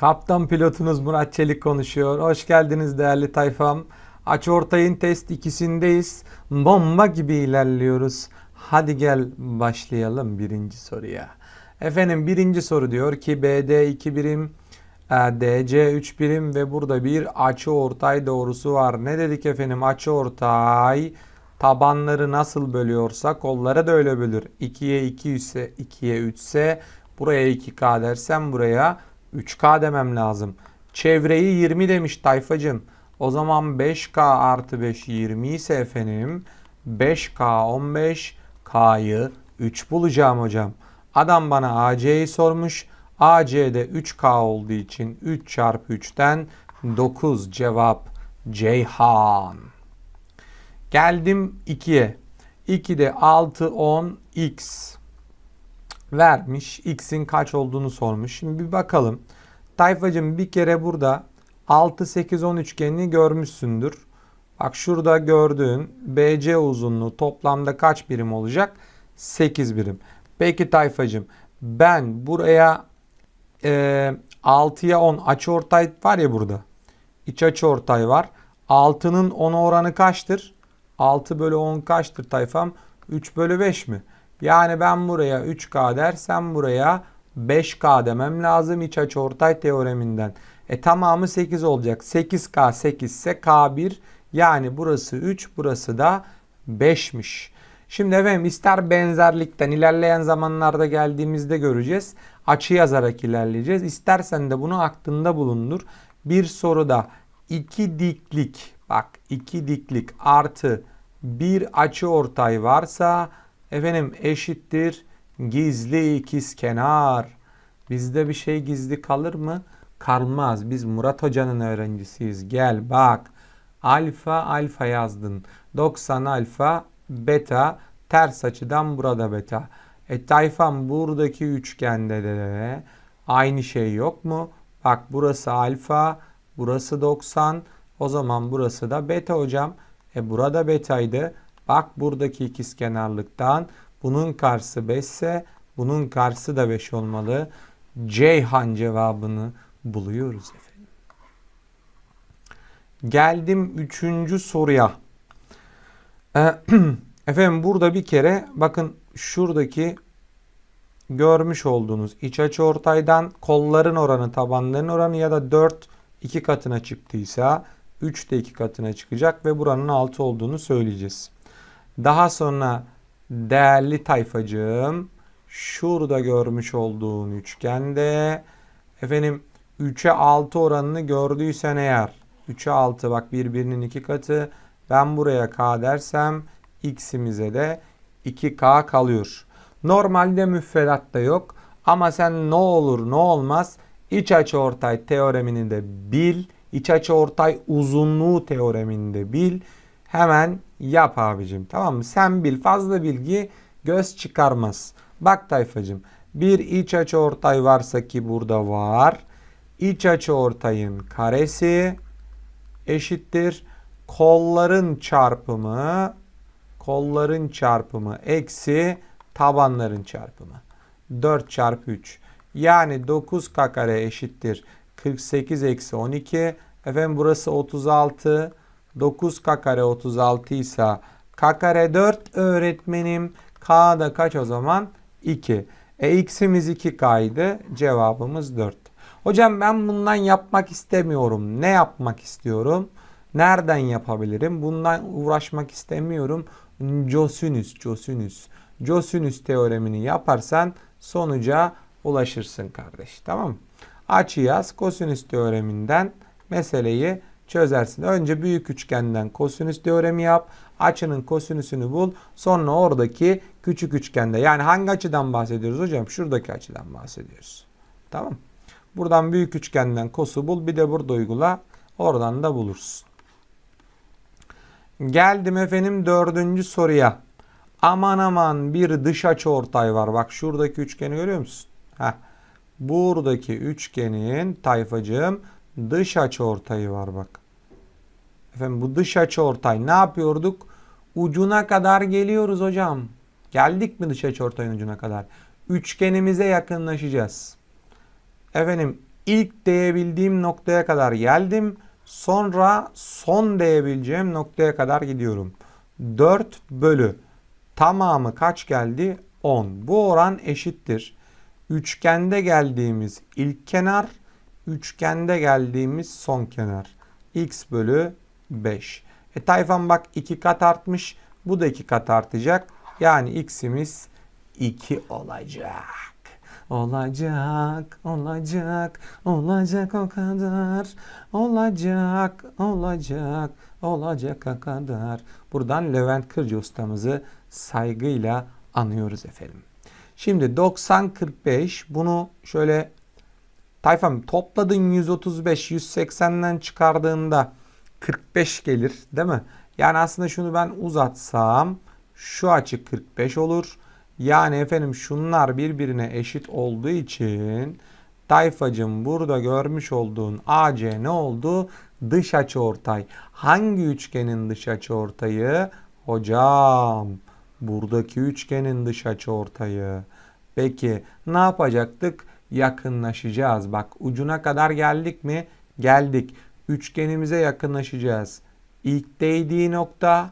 Kaptan pilotunuz Murat Çelik konuşuyor. Hoş geldiniz değerli tayfam. Aç ortayın test ikisindeyiz. Bomba gibi ilerliyoruz. Hadi gel başlayalım birinci soruya. Efendim birinci soru diyor ki BD 2 birim, DC 3 birim ve burada bir açı ortay doğrusu var. Ne dedik efendim? Açı ortay tabanları nasıl bölüyorsa kollara da öyle bölür. 2'ye 2 ise 2'ye 3 ise buraya 2K dersem buraya 3K demem lazım. Çevreyi 20 demiş tayfacım. O zaman 5K artı 5 20 ise efendim 5K 15 K'yı 3 bulacağım hocam. Adam bana AC'yi sormuş. AC'de 3K olduğu için 3 çarpı 3'ten 9 cevap Ceyhan. Geldim 2'ye. 2'de 6 10 x vermiş. X'in kaç olduğunu sormuş. Şimdi bir bakalım. Tayfacım bir kere burada 6 8 10 üçgenini görmüşsündür. Bak şurada gördüğün BC uzunluğu toplamda kaç birim olacak? 8 birim. Peki Tayfacım ben buraya e, 6'ya 10 açıortay var ya burada. İç açıortay var. 6'nın 10'a oranı kaçtır? 6 bölü 10 kaçtır tayfam? 3 bölü 5 mi? Yani ben buraya 3K dersem buraya 5K demem lazım iç açıortay teoreminden. E tamamı 8 olacak. 8K 8 ise K1 yani burası 3 burası da 5'miş. Şimdi efendim ister benzerlikten ilerleyen zamanlarda geldiğimizde göreceğiz. Açı yazarak ilerleyeceğiz. İstersen de bunu aklında bulundur. Bir soruda iki diklik bak iki diklik artı bir açı ortay varsa efendim eşittir gizli ikizkenar. Bizde bir şey gizli kalır mı? Kalmaz. Biz Murat Hoca'nın öğrencisiyiz. Gel bak. Alfa alfa yazdın. 90 alfa beta ters açıdan burada beta. E tayfam buradaki üçgende de aynı şey yok mu? Bak burası alfa, burası 90. O zaman burası da beta hocam. E burada betaydı. Bak buradaki ikizkenarlıktan bunun karşısı 5 ise bunun karşısı da 5 olmalı. Ceyhan cevabını buluyoruz efendim. Geldim üçüncü soruya. Ee, efendim burada bir kere bakın şuradaki görmüş olduğunuz iç açı ortaydan kolların oranı tabanların oranı ya da 4 iki katına çıktıysa 3 de iki katına çıkacak ve buranın 6 olduğunu söyleyeceğiz. Daha sonra değerli tayfacığım şurada görmüş olduğun üçgende efendim 3'e 6 oranını gördüysen eğer 3'e 6 bak birbirinin iki katı ben buraya k dersem x'imize de 2k kalıyor. Normalde müfredatta yok ama sen ne olur ne olmaz iç açı ortay teoremini de bil. İç açı ortay uzunluğu teoremini de bil. Hemen yap abicim tamam mı? Sen bil fazla bilgi göz çıkarmaz. Bak tayfacım bir iç açı ortay varsa ki burada var. İç açı ortayın karesi eşittir kolların çarpımı kolların çarpımı eksi tabanların çarpımı. 4 çarpı 3. Yani 9k kare eşittir 48 eksi 12. Efendim burası 36. 9k kare 36 ise k kare 4 öğretmenim. K da kaç o zaman? 2. E x'imiz 2k'ydı. Cevabımız 4. Hocam ben bundan yapmak istemiyorum. Ne yapmak istiyorum? Nereden yapabilirim? Bundan uğraşmak istemiyorum. Cosinüs, cosinüs. Cosinüs teoremini yaparsan sonuca ulaşırsın kardeş. Tamam mı? Açı yaz. Kosinüs teoreminden meseleyi çözersin. Önce büyük üçgenden kosinüs teoremi yap. Açının kosinüsünü bul. Sonra oradaki küçük üçgende. Yani hangi açıdan bahsediyoruz hocam? Şuradaki açıdan bahsediyoruz. Tamam Buradan büyük üçgenden kosu bul. Bir de burada uygula. Oradan da bulursun. Geldim efendim dördüncü soruya. Aman aman bir dış açı ortay var. Bak şuradaki üçgeni görüyor musun? Heh. Buradaki üçgenin tayfacığım dış açı ortayı var bak. Efendim bu dış açı ortay ne yapıyorduk? Ucuna kadar geliyoruz hocam. Geldik mi dış açı ortayın ucuna kadar? Üçgenimize yakınlaşacağız. Efendim ilk değebildiğim noktaya kadar geldim. Sonra son değebileceğim noktaya kadar gidiyorum. 4 bölü tamamı kaç geldi? 10. Bu oran eşittir. Üçgende geldiğimiz ilk kenar, üçgende geldiğimiz son kenar. x bölü 5. E tayfan bak 2 kat artmış. Bu da 2 kat artacak. Yani x'imiz 2 olacak. Olacak, olacak, olacak o kadar. Olacak, olacak, olacak o kadar. Buradan Levent Kırcı ustamızı saygıyla anıyoruz efendim. Şimdi 90-45 bunu şöyle Tayfam topladın 135 180'den çıkardığında 45 gelir değil mi? Yani aslında şunu ben uzatsam şu açı 45 olur. Yani efendim şunlar birbirine eşit olduğu için Tayfacım burada görmüş olduğun AC ne oldu? Dış açı ortay. Hangi üçgenin dış açı ortayı? Hocam buradaki üçgenin dış açı ortayı. Peki ne yapacaktık? Yakınlaşacağız. Bak ucuna kadar geldik mi? Geldik. Üçgenimize yakınlaşacağız. İlk değdiği nokta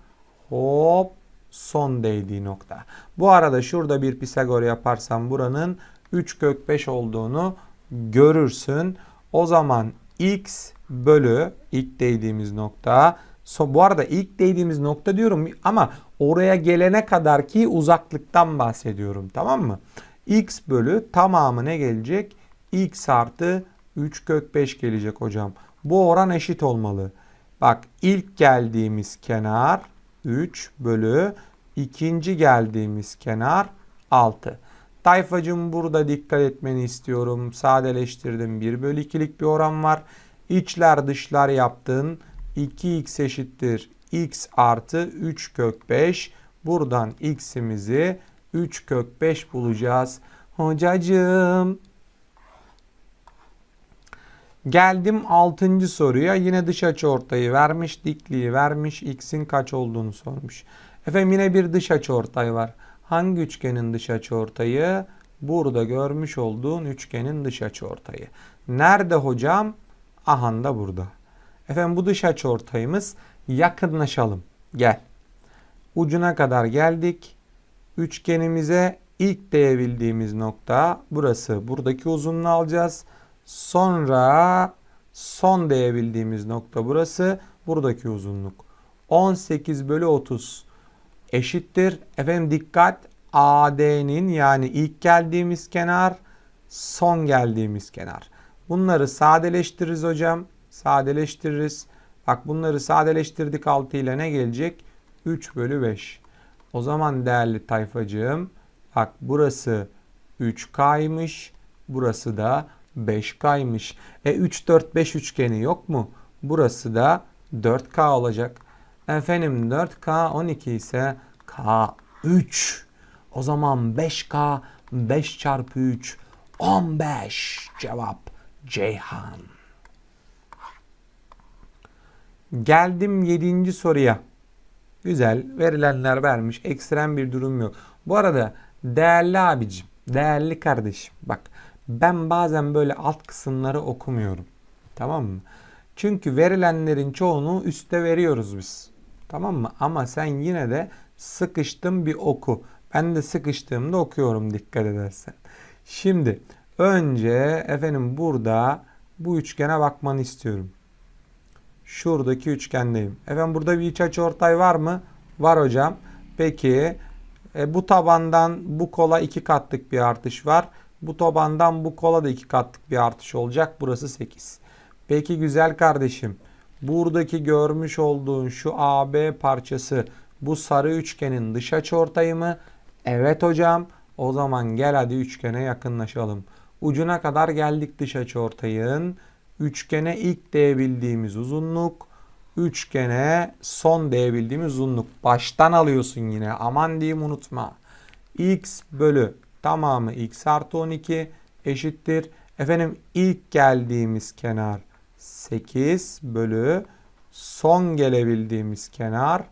hop son değdiği nokta. Bu arada şurada bir Pisagor yaparsam buranın 3 kök 5 olduğunu görürsün. O zaman x bölü ilk değdiğimiz nokta. So, bu arada ilk değdiğimiz nokta diyorum ama oraya gelene kadar ki uzaklıktan bahsediyorum. Tamam mı? X bölü tamamı ne gelecek? x artı 3 kök 5 gelecek hocam. Bu oran eşit olmalı. Bak ilk geldiğimiz kenar 3 bölü ikinci geldiğimiz kenar 6. Tayfacım burada dikkat etmeni istiyorum. Sadeleştirdim. 1 bölü 2'lik bir oran var. İçler dışlar yaptın. 2x eşittir. x artı 3 kök 5. Buradan x'imizi 3 kök 5 bulacağız. Hocacığım. Geldim 6. soruya. Yine dış açı ortayı vermiş. Dikliği vermiş. X'in kaç olduğunu sormuş. Efendim yine bir dış açı ortay var. Hangi üçgenin dış açı ortayı? Burada görmüş olduğun üçgenin dış açı ortayı. Nerede hocam? Ahan da burada. Efendim bu dış açı ortayımız yakınlaşalım. Gel. Ucuna kadar geldik. Üçgenimize ilk değebildiğimiz nokta burası. Buradaki uzunluğu alacağız. Sonra son değebildiğimiz nokta burası. Buradaki uzunluk. 18 bölü 30 eşittir. Efendim dikkat AD'nin yani ilk geldiğimiz kenar son geldiğimiz kenar. Bunları sadeleştiririz hocam. Sadeleştiririz. Bak bunları sadeleştirdik 6 ile ne gelecek? 3 bölü 5. O zaman değerli tayfacığım bak burası 3K'ymış. Burası da 5K'ymış. E 3, 4, 5 üçgeni yok mu? Burası da 4K olacak. Efendim 4K 12 ise K 3. O zaman 5K 5 çarpı 3 15. Cevap Ceyhan. Geldim 7. soruya. Güzel. Verilenler vermiş. Ekstrem bir durum yok. Bu arada değerli abicim, değerli kardeşim. Bak ben bazen böyle alt kısımları okumuyorum. Tamam mı? Çünkü verilenlerin çoğunu üste veriyoruz biz. Tamam mı? Ama sen yine de sıkıştım bir oku. Ben de sıkıştığımda okuyorum dikkat edersen. Şimdi önce efendim burada bu üçgene bakmanı istiyorum. Şuradaki üçgendeyim. Efendim burada bir iç açı ortay var mı? Var hocam. Peki e, bu tabandan bu kola iki katlık bir artış var. Bu tabandan bu kola da iki katlık bir artış olacak. Burası 8. Peki güzel kardeşim. Buradaki görmüş olduğun şu AB parçası bu sarı üçgenin dış açıortayı mı? Evet hocam. O zaman gel hadi üçgene yakınlaşalım. Ucuna kadar geldik dış açıortayın. Üçgene ilk değebildiğimiz uzunluk. Üçgene son değebildiğimiz uzunluk. Baştan alıyorsun yine. Aman diyeyim unutma. x bölü tamamı x artı 12 eşittir. Efendim ilk geldiğimiz kenar 8 bölü son gelebildiğimiz kenar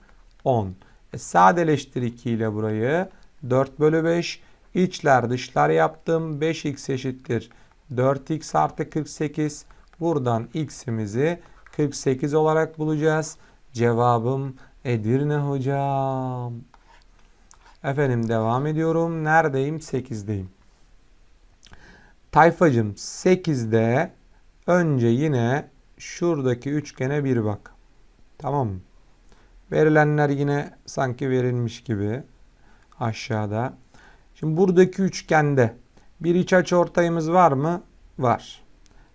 10. E sadeleştir 2 ile burayı. 4 bölü 5. İçler dışlar yaptım. 5x eşittir. 4x artı 48. Buradan x'imizi 48 olarak bulacağız. Cevabım Edirne hocam. Efendim devam ediyorum. Neredeyim? 8'deyim. Tayfacım 8'de önce yine şuradaki üçgene bir bak. Tamam mı? Verilenler yine sanki verilmiş gibi aşağıda. Şimdi buradaki üçgende bir iç açı ortayımız var mı? Var.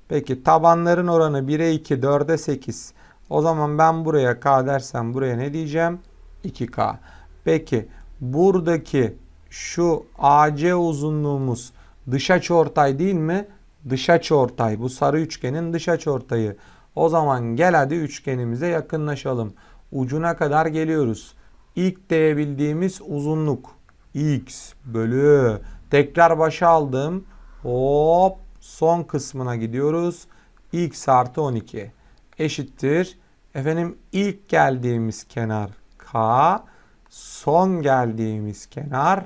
Peki tabanların oranı 1'e 2, 4'e 8. O zaman ben buraya k dersem buraya ne diyeceğim? 2k. Peki buradaki şu AC uzunluğumuz dış açıortay değil mi? Dış açıortay. Bu sarı üçgenin dış açıortayı. O zaman gel hadi üçgenimize yakınlaşalım. Ucuna kadar geliyoruz. İlk diyebildiğimiz uzunluk x bölü tekrar başa aldım. Hop son kısmına gidiyoruz. x artı 12 eşittir. Efendim ilk geldiğimiz kenar k son geldiğimiz kenar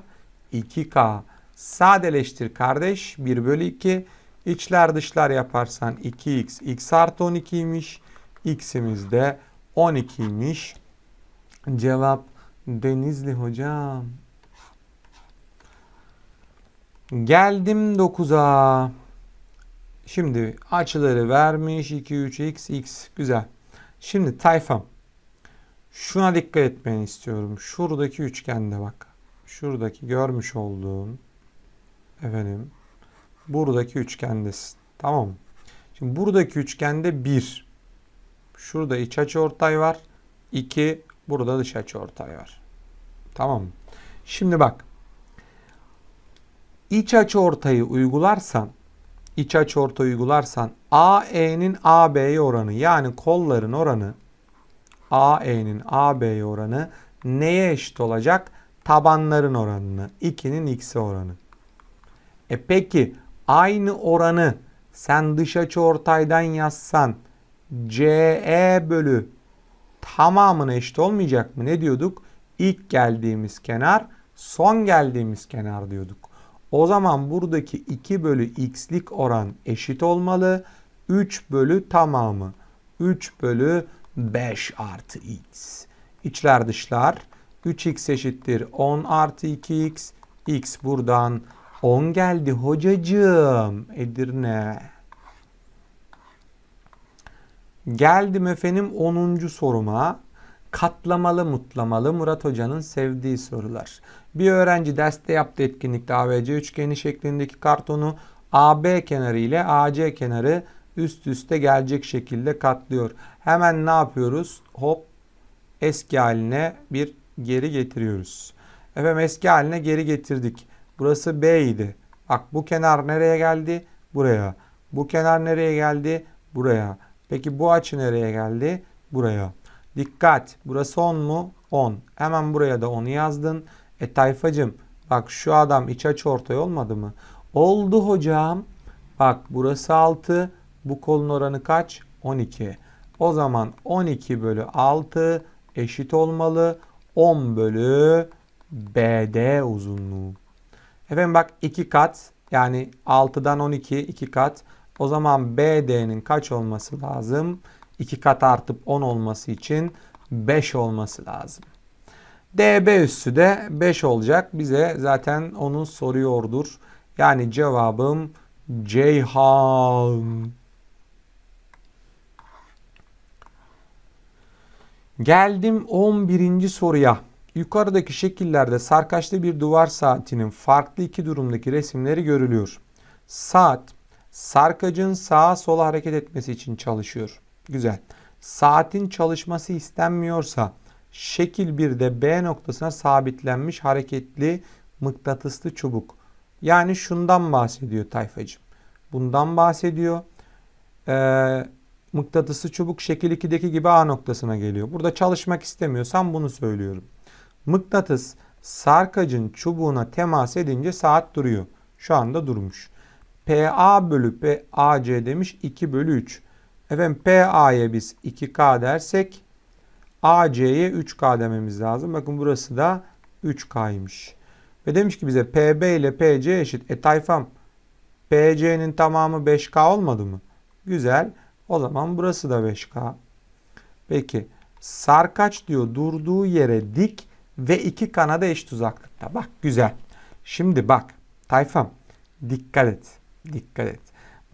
2k. Sadeleştir kardeş 1 bölü 2. İçler dışlar yaparsan 2x. x artı 12'ymiş. x'imiz de 12'ymiş. Cevap Denizli hocam. Geldim 9'a. Şimdi açıları vermiş 2 3 x x güzel. Şimdi tayfam. Şuna dikkat etmeni istiyorum. Şuradaki üçgende bak. Şuradaki görmüş olduğun efendim buradaki üçgendesin. Tamam mı? Şimdi buradaki üçgende 1. Şurada iç açı ortay var. 2. Burada dış açı ortay var. Tamam mı? Şimdi bak. İç açı ortayı uygularsan iç açı ortay uygularsan AE'nin AB'ye oranı yani kolların oranı AE'nin AB'ye oranı neye eşit olacak? Tabanların oranını. 2'nin x'e oranı. E peki aynı oranı sen dış açı ortaydan yazsan CE bölü tamamına eşit olmayacak mı? Ne diyorduk? İlk geldiğimiz kenar son geldiğimiz kenar diyorduk. O zaman buradaki 2 bölü x'lik oran eşit olmalı. 3 bölü tamamı. 3 bölü 5 artı x. İçler dışlar. 3x eşittir 10 artı 2x. x buradan 10 geldi hocacığım. Edirne. Geldim efendim 10. soruma. Katlamalı mutlamalı Murat Hoca'nın sevdiği sorular. Bir öğrenci derste yaptığı etkinlikte ABC üçgeni şeklindeki kartonu AB kenarı ile AC kenarı üst üste gelecek şekilde katlıyor. Hemen ne yapıyoruz? Hop eski haline bir geri getiriyoruz. Efendim eski haline geri getirdik. Burası B idi. Bak bu kenar nereye geldi? Buraya. Bu kenar nereye geldi? Buraya. Peki bu açı nereye geldi? Buraya. Dikkat. Burası 10 mu? 10. Hemen buraya da 10'u yazdın. E tayfacım bak şu adam iç açı ortay olmadı mı? Oldu hocam. Bak burası 6. Bu kolun oranı kaç? 12. O zaman 12 bölü 6 eşit olmalı. 10 bölü BD uzunluğu. Efendim bak 2 kat yani 6'dan 12 2 kat. O zaman BD'nin kaç olması lazım? 2 kat artıp 10 olması için 5 olması lazım. DB üssü de 5 olacak. Bize zaten onu soruyordur. Yani cevabım Ceyhan. Geldim 11. soruya. Yukarıdaki şekillerde sarkaçlı bir duvar saatinin farklı iki durumdaki resimleri görülüyor. Saat sarkacın sağa sola hareket etmesi için çalışıyor. Güzel. Saatin çalışması istenmiyorsa şekil 1'de B noktasına sabitlenmiş hareketli mıknatıslı çubuk. Yani şundan bahsediyor tayfacım. Bundan bahsediyor. Ee, mıknatısı çubuk şekil 2'deki gibi A noktasına geliyor. Burada çalışmak istemiyorsam bunu söylüyorum. Mıknatıs sarkacın çubuğuna temas edince saat duruyor. Şu anda durmuş. PA bölü PAC demiş 2 bölü 3. Efendim PA'ya biz 2K dersek AC'ye 3K dememiz lazım. Bakın burası da 3K'ymış. Ve demiş ki bize PB ile PC eşit. E tayfam PC'nin tamamı 5K olmadı mı? Güzel. O zaman burası da 5K. Peki sarkaç diyor durduğu yere dik ve iki kanada eşit uzaklıkta. Bak güzel. Şimdi bak tayfam dikkat et. Dikkat et.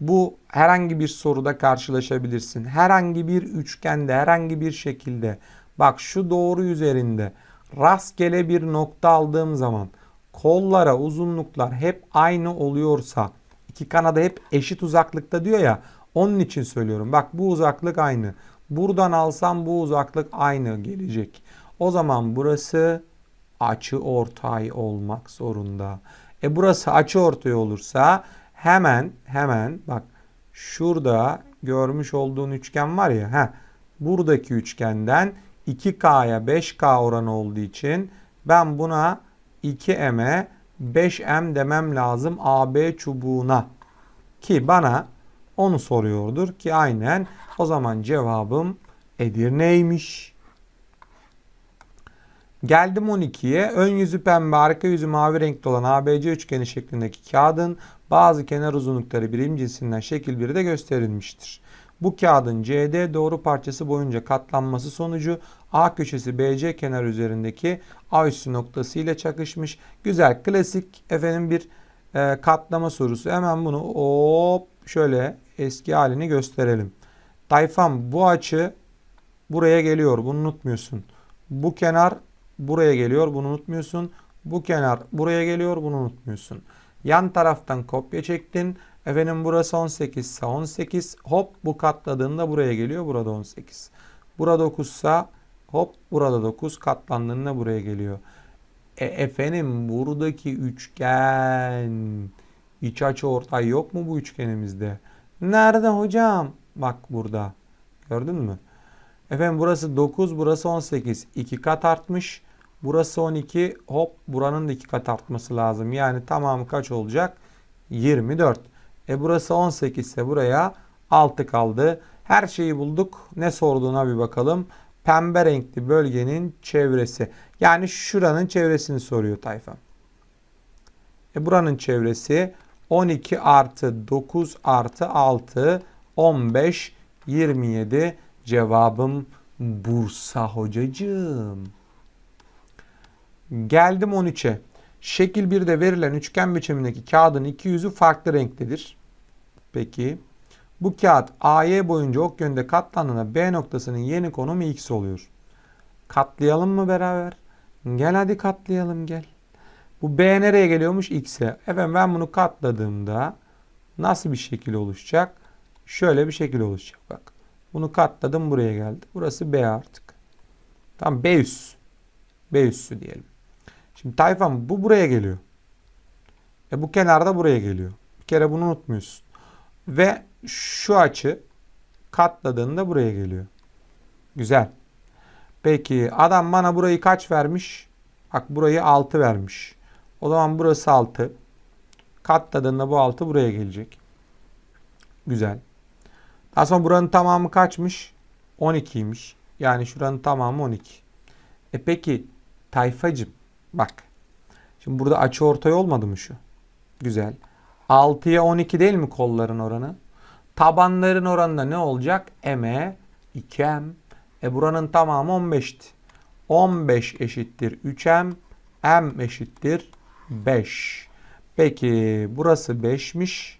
Bu herhangi bir soruda karşılaşabilirsin. Herhangi bir üçgende, herhangi bir şekilde. Bak şu doğru üzerinde rastgele bir nokta aldığım zaman kollara uzunluklar hep aynı oluyorsa iki kanada hep eşit uzaklıkta diyor ya onun için söylüyorum. Bak bu uzaklık aynı. Buradan alsam bu uzaklık aynı gelecek. O zaman burası açı ortay olmak zorunda. E burası açı ortay olursa hemen hemen bak şurada görmüş olduğun üçgen var ya heh, buradaki üçgenden 2K'ya 5K oranı olduğu için ben buna 2M'e 5M demem lazım AB çubuğuna. Ki bana onu soruyordur ki aynen o zaman cevabım Edirne'ymiş. Geldim 12'ye. Ön yüzü pembe, arka yüzü mavi renkli olan ABC üçgeni şeklindeki kağıdın bazı kenar uzunlukları birim cinsinden şekil 1'de gösterilmiştir. Bu kağıdın CD doğru parçası boyunca katlanması sonucu A köşesi BC kenar üzerindeki A üssü noktası ile çakışmış. Güzel klasik efendim bir e, katlama sorusu. Hemen bunu hop şöyle eski halini gösterelim. Tayfam bu açı buraya geliyor. Bunu unutmuyorsun. Bu kenar buraya geliyor. Bunu unutmuyorsun. Bu kenar buraya geliyor. Bunu unutmuyorsun. Yan taraftan kopya çektin. Efendim burası 18 ise 18. Hop bu katladığında buraya geliyor. Burada 18. Burada 9 ise hop burada 9 katlandığında buraya geliyor. E, efendim buradaki üçgen iç açı ortay yok mu bu üçgenimizde? Nerede hocam? Bak burada. Gördün mü? Efendim burası 9, burası 18. 2 kat artmış. Burası 12. Hop buranın da 2 kat artması lazım. Yani tamamı kaç olacak? 24. E burası 18 ise buraya 6 kaldı. Her şeyi bulduk. Ne sorduğuna bir bakalım. Pembe renkli bölgenin çevresi. Yani şuranın çevresini soruyor tayfa. E buranın çevresi 12 artı 9 artı 6 15 27 cevabım Bursa hocacığım. Geldim 13'e. Şekil 1'de verilen üçgen biçimindeki kağıdın iki yüzü farklı renktedir. Peki. Bu kağıt AY boyunca ok yönde katlandığında B noktasının yeni konumu X oluyor. Katlayalım mı beraber? Gel hadi katlayalım gel. Bu B nereye geliyormuş? X'e. Efendim ben bunu katladığımda nasıl bir şekil oluşacak? Şöyle bir şekil oluşacak bak. Bunu katladım buraya geldi. Burası B artık. Tamam B üssü. B üssü diyelim. Şimdi tayfam bu buraya geliyor. E bu kenarda buraya geliyor. Bir kere bunu unutmuyorsun. Ve şu açı katladığında buraya geliyor. Güzel. Peki adam bana burayı kaç vermiş? Bak burayı 6 vermiş. O zaman burası 6. Katladığında bu 6 buraya gelecek. Güzel. Daha sonra buranın tamamı kaçmış? 12'ymiş. Yani şuranın tamamı 12. E peki tayfacım bak. Şimdi burada açı ortay olmadı mı şu? Güzel. 6'ya 12 değil mi kolların oranı? Tabanların oranında ne olacak? M'e 2M. E buranın tamamı 15'ti. 15 eşittir 3M. M eşittir 5. Peki burası 5'miş.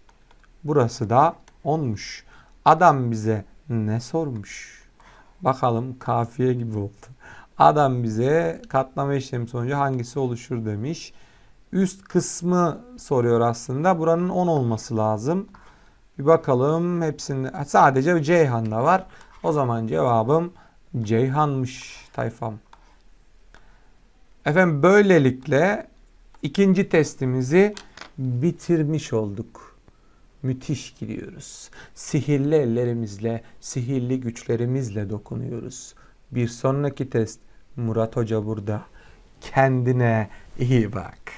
Burası da 10'muş. Adam bize ne sormuş? Bakalım kafiye gibi oldu. Adam bize katlama işlemi sonucu hangisi oluşur demiş. Üst kısmı soruyor aslında. Buranın 10 olması lazım. Bir bakalım hepsinde sadece Ceyhan'da var. O zaman cevabım Ceyhan'mış tayfam. Efendim böylelikle ikinci testimizi bitirmiş olduk. Müthiş gidiyoruz. Sihirli ellerimizle, sihirli güçlerimizle dokunuyoruz. Bir sonraki test Murat Hoca burada. Kendine iyi bak.